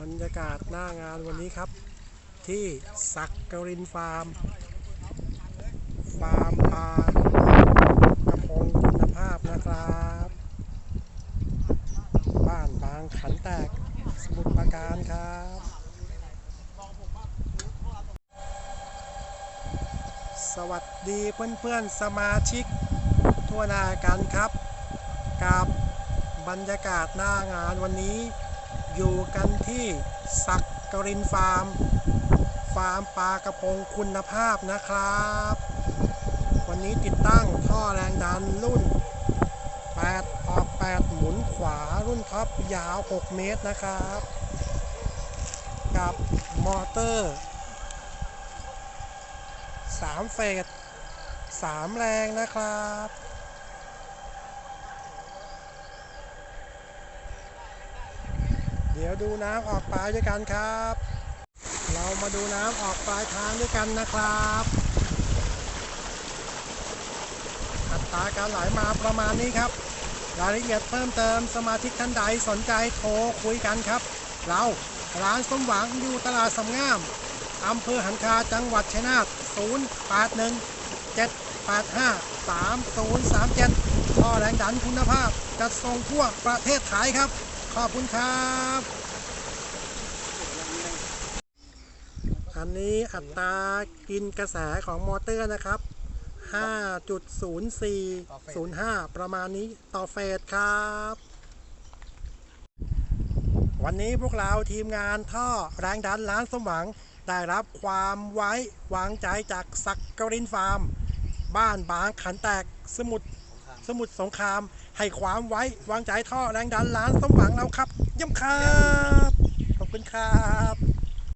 บรรยากาศหน้างานวันนี้ครับ ที่สักกรินฟาร์ม ฟาร์มปลากระพงคุณภาพนะครับ บ้านบางขันแตกสมุทรปราการครับ สวัสดีเพื่อนๆสมาชิก ทั่วหน้ากันครับ กับบรรยากาศหน้างานวันนี้ อยู่กันที่สักกรินฟาร์ม ฟาร์มปลากระพงคุณภาพนะครับ วันนี้ติดตั้งท่อแรงดันรุ่น 8 ออก 8 หมุนขวารุ่นท็อปยาว 6 เมตรนะครับ กับมอเตอร์ 3 เฟส 3 แรงนะครับ เดี๋ยวดูน้ำออกปลายด้วยกันครับ เรามาดูน้ำออกปลายทางด้วยกันนะครับอัตราการไหลมาประมาณนี้ครับ รายละเอียดเพิ่มเติมสมาชิกท่านใดสนใจโทรคุยกันครับ เราร้านสมหวังอยู่ตลาดสำงามอำเภอหันคาจังหวัดชัยนาท081 785 3037ท่อแรงดันคุณภาพจัดส่งทั่วประเทศไทยครับ ขอบคุณครับ อันนี้อัตรากินกระแสของมอเตอร์นะครับ 5.0405 ประมาณนี้ต่อเฟสครับ วันนี้พวกเราทีมงานท่อแรงดันร้านสมหวัง ได้รับความไว้วางใจจากสักกรินฟาร์ม บ้านบางขันแตกสมุทร สมุทรสงคราม ให้ความไว้ วางใจท่อแรงดันล้านสมหวังเราครับย่ำครับ ขอบคุณครับ